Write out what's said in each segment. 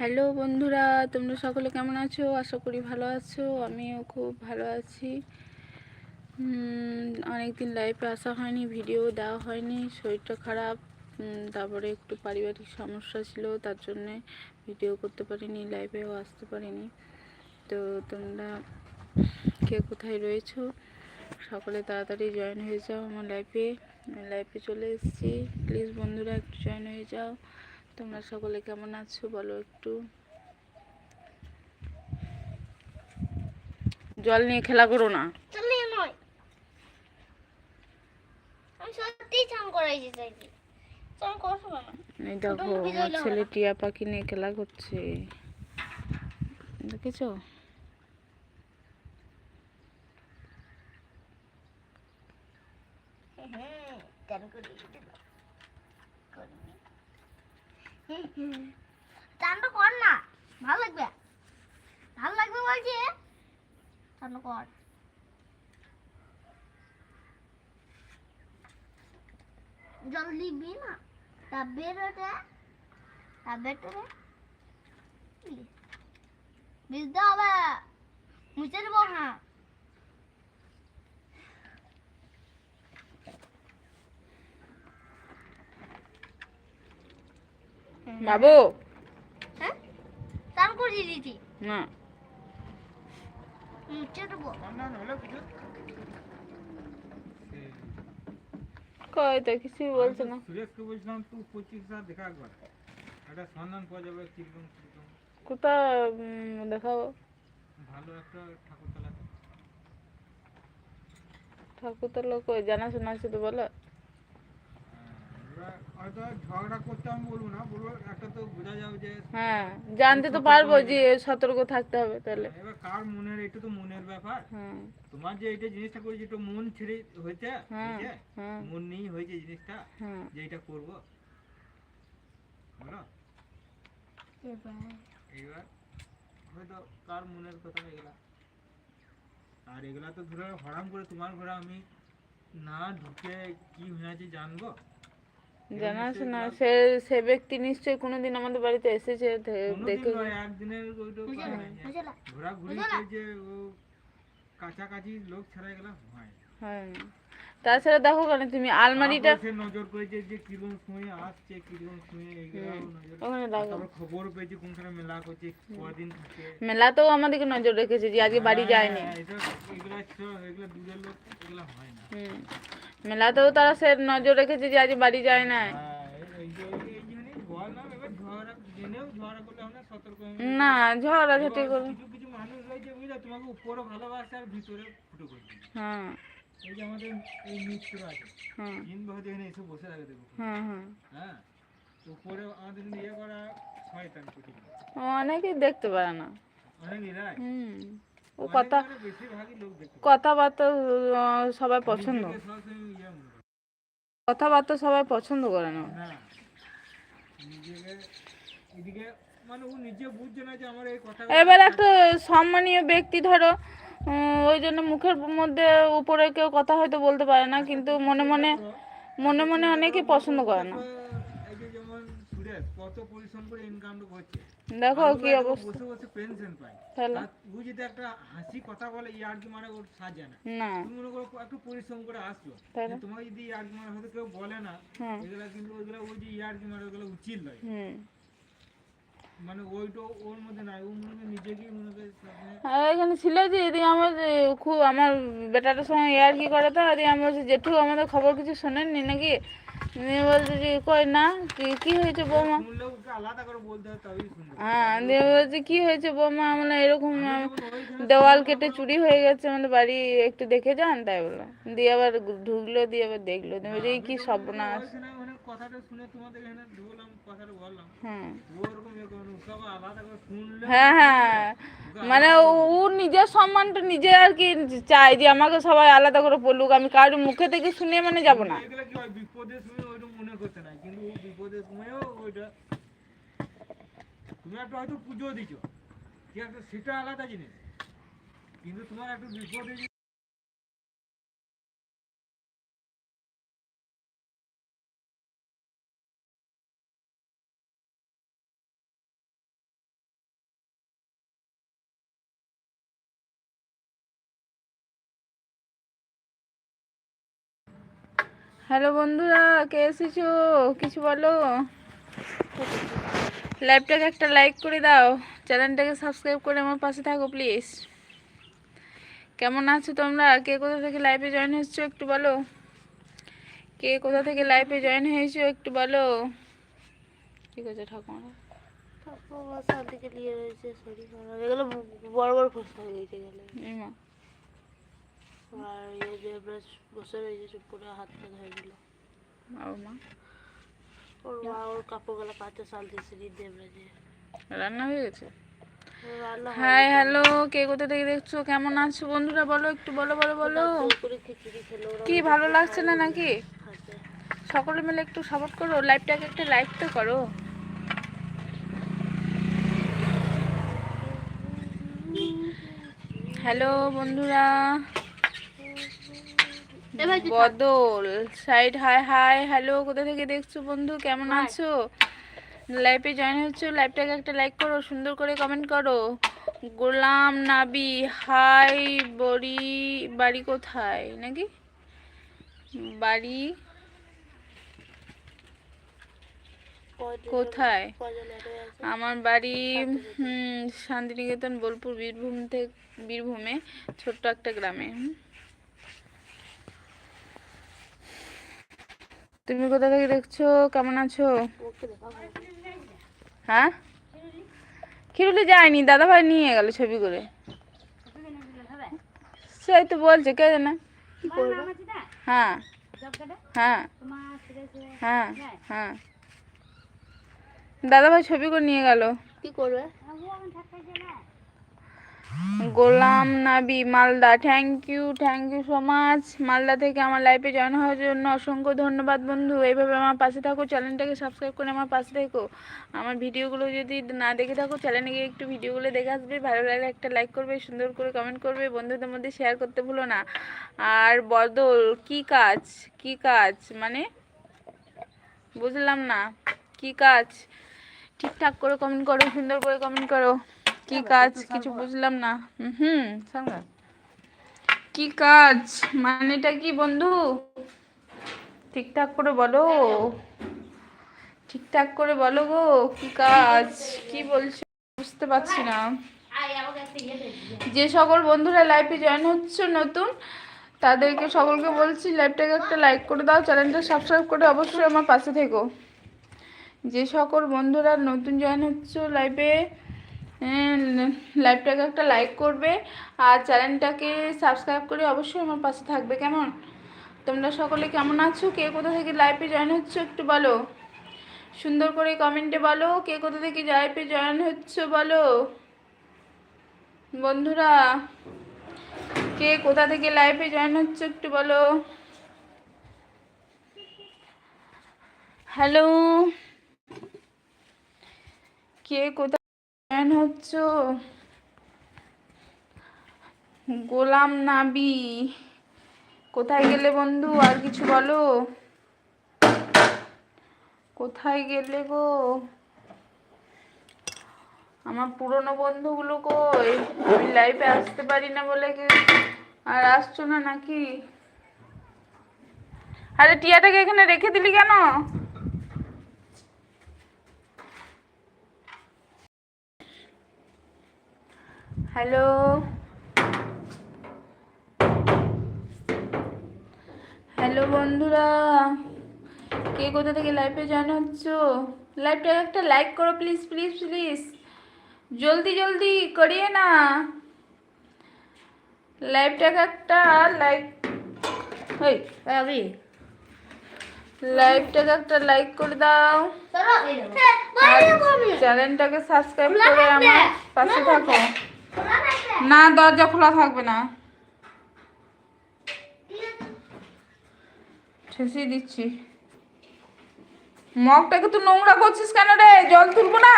Hello বন্ধুরা, তোমরা সকলে কেমন আছো? আশা করি ভালো আছো, আমিও খুব ভালো আছি। অনেক দিন লাইভে আসা হয়নি ভিডিও দেওয়া হয়নি, শরীরটা খারাপ। তারপরে একটু পারিবারিক সমস্যা ছিল, তার জন্যে ভিডিও করতে পারিনি লাইভেও আসতে পারিনি। তো তোমরা কে কোথায় রয়েছো? সকলে তাড়াতাড়ি জয়েন হয়ে যাও আমার লাইফে লাইফে চলে এসেছি। প্লিজ বন্ধুরা একটু জয়েন হয়ে যাও। তোমরা সকলে কেমন আছো? বলো একটু। জল নিয়ে খেলা করো না। দেখো আমার ছেলে টিয়া পাখি নিয়ে খেলা করছে? দেখেছ? করে চানটা কর না, ভালো লাগবে। ভালো লাগবে বলছি চান কর। জল দিবি না? তা বেরোতে তা বেরোতে বুঝতে হবে। মুছে দেবো হ্যাঁ। বাবু। হ্যাঁ? চান করে দিয়েছি। না। কই তো কিছুই বলছে না। সুরেশকে বলছিলাম তুই পঁচিশ হাজার দেখা একবার। একটা সন্ধান পাওয়া যাবে কীরকম কীরকম। কোথা দেখাবো? ভালো একটা ঠাকুরতলা। ঠাকুর তো লোক ওই জানাশোনা আছে তো বলো এবার হয়তো ঝগড়া করতে আমি বলব না বলব একটা তো বোঝা যাবে যে হ্যাঁ জানতে তো পারব যে সতর্ক থাকতে হবে তাহলে। এবার কার মনের এটা তো মনের ব্যাপার। হ্যাঁ। তোমার যে এটা জিনিসটা করেছে এটা মন ছেড়ে হয়েছে হ্যাঁ? হ্যাঁ। মন নেই হয়েছে জিনিসটা হ্যাঁ। যে এটা করব। বলো। এইবার হয়তো কার মনের কথা এগুলা। আর এগুলা তো ধরো হরাম করে তোমার ঘরে আমি না ঢুকে কি হয়েছে জানব? জানাশোনা সে সে ব্যক্তি নিশ্চয়ই কোনোদিন আমাদের বাড়িতে এসেছে দেখে একদিনের ঘোরাঘুরি যে ও কাছাকাছি লোক ছাড়া এগুলা হয়। হয়। তাছাড়া দেখো কেন তুমি আলমারিটা তারপর সে নজর করেছে যে কীরকম সময় আসছে কীরকম সময় এইগুলাও নজর ওখানে দেখো। তারপর খবর পেয়েছে কোনখানে মেলা করছে কদিন থাকে। মেলাতেও আমাদেরকে নজর রেখেছে যে আজকে বাড়ি যায়নি। হ্যাঁ, এটা এগুলা ছ- এগুলা দূরের লোক এগুলা হয় না। হুম মেলাতেও তারা সে নজর রেখেছে যে আজ বাড়ি যায় না হ্যাঁ, এই- এই যে- এই- এই জন্যই বললাম, এবার ঝগড়া জেনেও ঝগড়া করলে আমরা সতর্ক হয়ে যাব। না ঝগড়াঝাটি এবার করো কিছু কিছু মানুষ রয়েছে বুঝলে তোমাকে উপরে ভালোবাসে আর ভিতরে ফুটো করে দিবে। হ্যাঁ। এই যে আমাদের এই আছে। হ্যাঁ। এখানে এসে বসে থাকে দেখো। হ্যাঁ হ্যাঁ। হ্যাঁ? উপরে আমাদের ইয়ে করা শয়তান কুটি অনেকেই দেখতে পারে না। অনেক এরাই হুম। ও কথা মানে। কথাবার্তা সবাই পছন্দ। ইয়ে। কথাবার্তা সবাই পছন্দ করে না। মানে এবার একটা সম্মানীয় ব্যক্তি ধরো ওই জন্য মুখের মধ্যে উপরে কেউ কথা হয়তো বলতে পারে না কিন্তু মনে মনে মনে মনে অনেকে পছন্দ করে না। কত পরিশ্রম করে করছে দেখো কি অবস্থা। বসে বসে পেনশন পায় তাহলে? আর যদি একটা হাসি কথা বলে ইয়ার কি মানে ওর সাজে না। না তুমি মনে করো একটু পরিশ্রম করে আসছো তোমাকে যদি ইয়ার কি মানে হয়তো কেউ বলে না এগুলা কিন্তু ওইগুলা ওই যে ইয়ার কি মানে ওগুলো উচিত নয়। মানে ওইটা ওর মধ্যে নাই ও মনে মনে করে আর এখানে ছিল যে এদিকে আমার খুব আমার বেটাটার সঙ্গে ইয়ার কি করে তো এদিকে আমি বলছি জেঠু আমাদের খবর কিছু শোনেননি নাকি? দিয়ে বলছে যে কই না কি হয়েছে বৌমা? হয় হ্যাঁ দিয়ে বলছে কি হয়েছে বৌমা? আমরা এরকম দেওয়াল কেটে চুরি হয়ে গেছে আমাদের বাড়ি একটু দেখে যান তাই বলল দিয়ে আবার ঢুকলো দিয়ে আবার দেখল দিয়ে বলছে এই কি সর্বনাশ? ওইখানে মানে কথাটা শুনে তোমাদের এখানে ঢুকলাম কথাটা বললাম। হ্যাঁ। ওরকম না, আবার আলাদা করে শুনলে হ্যাঁ হ্যাঁ। মানে ও নিজের সম্মানটা নিজে আর কি চাই যে আমাকে সবাই আলাদা করে বলুক আমি কারোর মুখে থেকে শুনে মানে যাব না। এগুলো কি হয় বিপদের সময় ওইটা মনে করতে নাই কিন্তু ও বিপদের সময়ও ওইটা। তুমি একটা হয়তো পুজো দিছো কি আছে? সেটা আলাদা জিনিস। কিন্তু তোমার একটা বিপদে হ্যালো বন্ধুরা কে এসেছ? কিছু বলো? লাইভটাকে একটা লাইক করে দাও চ্যানেলটাকে সাবস্ক্রাইব করে আমার পাশে থাকো প্লিজ। কেমন আছো তোমরা? কে কোথা থেকে লাইভে জয়েন হয়েছো একটু বলো? কে কোথা থেকে লাইভে জয়েন হয়েছো একটু বলো? ঠিক আছে ঠাকুমা তারপর সাদিকে নিয়ে রয়েছে শরীর খারাপ এগুলো বড় বড় ফসল হয়ে গেছে গেলে আর এই যে বসে রয়েছে চুপ করে হাত পা ধরে দিল। আর মা। ওর মা ওর কাপড়গুলো কাচে শাল দিয়েছে দিয়ে দেবরে রান্না হয়ে গেছে? হাই হ্যালো কে কোথা থেকে দেখছ? কেমন আছো বন্ধুরা? বলো একটু বলো বলো বলো। কি ভালো লাগছে না নাকি? সকলে মিলে একটু সাপোর্ট করো লাইভটাকে একটা লাইক তো করো। হ্যালো বন্ধুরা। বদল। সাইড হাই হাই হ্যালো কোথা থেকে দেখছ বন্ধু? কেমন আছো? লাইভে জয়েন হচ্ছে লাইভটাকে একটা লাইক করো সুন্দর করে কমেন্ট করো। গোলাম নাবি হাই বড়ি বাড়ি কোথায়? নাকি? বাড়ি কোথায়? আমার বাড়ি শান্তিনিকেতন। বোলপুর বীরভূম থেকে বীরভূমে ছোট্ট একটা গ্রামে। তুমি কোথা থেকে দেখছ? কেমন আছো? হ্যাঁ? খিরুলি যায়নি দাদা ভাই নিয়ে গেল ছবি করে। সেই তো বলছে, কে জানে? হ্যাঁ। হ্যাঁ। হ্যাঁ। হ্যাঁ। দাদা ভাই ছবি করে নিয়ে গেল। কি করবে? Golam Nabi, Malda. Thank you thank you so much Malda থেকে আমার লাইফে জয়েন হওয়ার জন্য অসংখ্য ধন্যবাদ বন্ধু। এইভাবে আমার পাশে থাকো চ্যানেলটাকে সাবস্ক্রাইব করে আমার পাশে থেকো। আমার ভিডিওগুলো যদি না দেখে থাকো চ্যানেলে গিয়ে একটু ভিডিওগুলো দেখে আসবে। ভালো লাগলে একটা লাইক করবে, সুন্দর করে কমেন্ট করবে, বন্ধুদের মধ্যে শেয়ার করতে ভুলো না। আর বদল, কি কাজ? কি কাজ? মানে বুঝলাম না। কি কাজ? ঠিকঠাক করে কমেন্ট করো, সুন্দর করে কমেন্ট করো। কি কাজ? কিছু বুঝলাম না। হুম, কি কাজ? মানেটা কি বন্ধু? ঠিকঠাক করে বলো। ঠিকঠাক করে বলো গো কি কাজ? কি বলছো? বুঝতে পারছি না। যে সকল বন্ধুরা লাইফে জয়েন হচ্ছে নতুন তাদেরকে সকলকে বলছি লাইভটাকে একটা লাইক করে দাও চ্যানেলটা সাবস্ক্রাইব করে অবশ্যই আমার পাশে থেকো। যে সকল বন্ধুরা নতুন জয়েন হচ্ছে লাইভে লাইভটাকে একটা লাইক করবে আর চ্যানেলটাকে সাবস্ক্রাইব করে অবশ্যই আমার পাশে থাকবে, কেমন? তোমরা সকলে কেমন আছো? কে কোথা থেকে লাইভে জয়েন হচ্ছে একটু বলো? সুন্দর করে কমেন্টে বলো, কে কোথা থেকে লাইভে জয়েন হচ্ছে বলো? বন্ধুরা, কে কোথা থেকে লাইভে জয়েন হচ্ছে একটু বলো? হ্যালো কে কোথায় জয়েন হচ্ছ? গোলাম নাবি। কোথায় গেলে বন্ধু, আর কিছু বলো? কোথায় গেলে গো? আমার পুরনো বন্ধুগুলো কই? আমি লাইফে আসতে পারি না বলে আর আসছো না নাকি? আরে টিয়াটাকে এখানে রেখে দিলি কেন? হ্যালো। হ্যালো বন্ধুরা কে কোথা থেকে লাইভে জয়েন হচ্ছ লাইভটা একটা লাইক করো প্লিজ প্লিজ প্লিজ জলদি জলদি করিয়ে না। লাইভটাকে একটা লাইক ওই লাইভটাকে একটা লাইক করে দাও। চ্যানেলটাকে সাবস্ক্রাইব করে আমার পাশে থাকো। না, দরজা খোলা থাকবে না। ঠেসিয়ে দিচ্ছি। মগটাকে তুই নোংরা করছিস কেন রে? জল তুলবো না?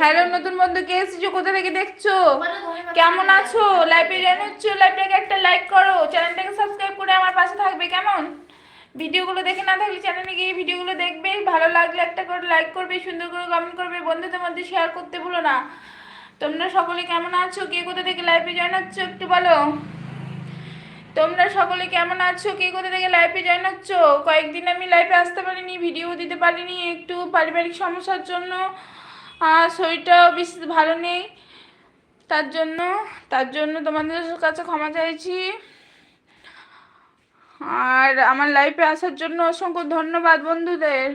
হ্যালো, নতুন বন্ধু, কে এসেছ? কোথা থেকে দেখছ? কেমন আছো? জয়েন হচ্ছো? লাইভটাকে একটা লাইক করো। চ্যানেলটাকে সাবস্ক্রাইব করে আমার পাশে থাকবে, কেমন? ভিডিওগুলো দেখে না থাকলে চ্যানেলে গিয়ে ভিডিওগুলো দেখবে, ভালো লাগলে একটা করে লাইক করবে, সুন্দর করে কমেন্ট করবে, বন্ধুদের মধ্যে শেয়ার করতে ভুলো না। তোমরা সকলে কেমন আছো? কে কোথা থেকে লাইভে জয়েন হচ্ছো একটু বলো? তোমরা সকলে কেমন আছো? কে কোথা থেকে লাইভে জয়েন হচ্ছ? কয়েকদিন আমি লাইভে আসতে পারিনি ভিডিও দিতে পারিনি, একটু পারিবারিক সমস্যার জন্য আর শরীরটাও বেশি ভালো নেই। তার জন্য তার জন্য তোমাদের কাছে ক্ষমা চাইছি। আর আমার লাইফে আসার জন্য অসংখ্য ধন্যবাদ বন্ধুদের।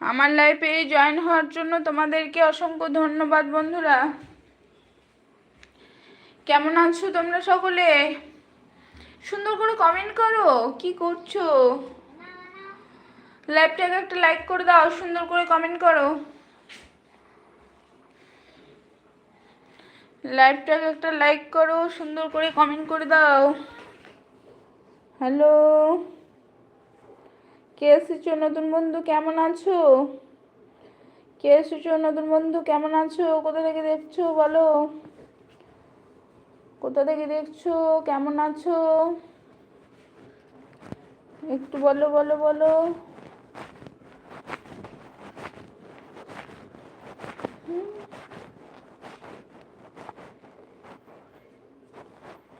আমার লাইফে জয়েন হওয়ার জন্য তোমাদেরকে অসংখ্য ধন্যবাদ বন্ধুরা। কেমন আছো তোমরা সকলে? সুন্দর করে কমেন্ট করো, কি করছ? লাইভটাকে একটা লাইক করে দাও, সুন্দর করে কমেন্ট করো। লাইভটাকে একটা লাইক করো, সুন্দর করে কমেন্ট করে দাও। হ্যালো। কে এসেছ নতুন বন্ধু? কেমন আছো? কে এসেছ নতুন বন্ধু? কেমন আছো? কোথা থেকে দেখছ বলো? কোথা থেকে দেখছ? কেমন আছো? একটু বলো বলো বলো।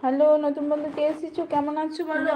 হ্যালো নতুন বন্ধু কে এসেছ? কেমন আছো বলো?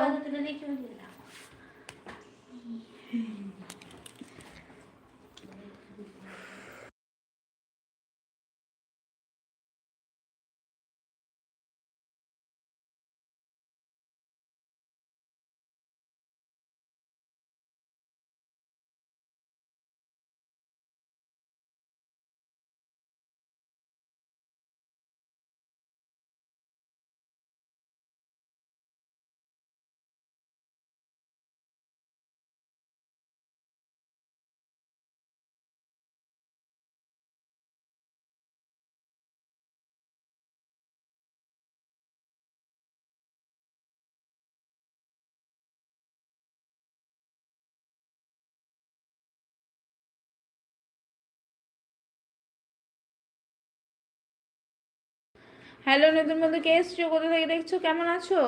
হ্যালো নতুন বন্ধু, কে এসছো? কোথা থেকে দেখছ? কেমন আছো?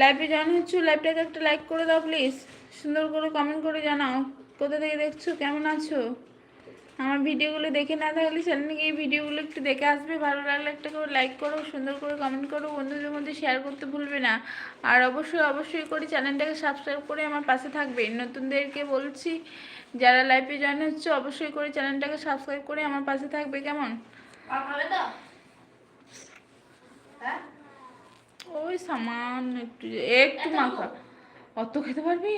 লাইভে জয়েন হচ্ছো লাইভটাকে একটা লাইক করে দাও প্লিজ সুন্দর করে কমেন্ট করে জানাও, কোথা থেকে দেখছ? কেমন আছো? আমার ভিডিওগুলো দেখে না থাকলে চ্যানেলে গিয়ে ভিডিওগুলো একটু দেখে আসবে। ভালো লাগলে একটা করে লাইক করো, সুন্দর করে কমেন্ট করো, বন্ধুদের মধ্যে শেয়ার করতে ভুলবে না। আর অবশ্যই অবশ্যই করে চ্যানেলটাকে সাবস্ক্রাইব করে আমার পাশে থাকবে। নতুনদেরকে বলছি, যারা লাইভে জয়েন হচ্ছে, অবশ্যই করে চ্যানেলটাকে সাবস্ক্রাইব করে আমার পাশে থাকবে, কেমন? ওই সামান্য একটু একটু মাখা। অত খেতে পারবি?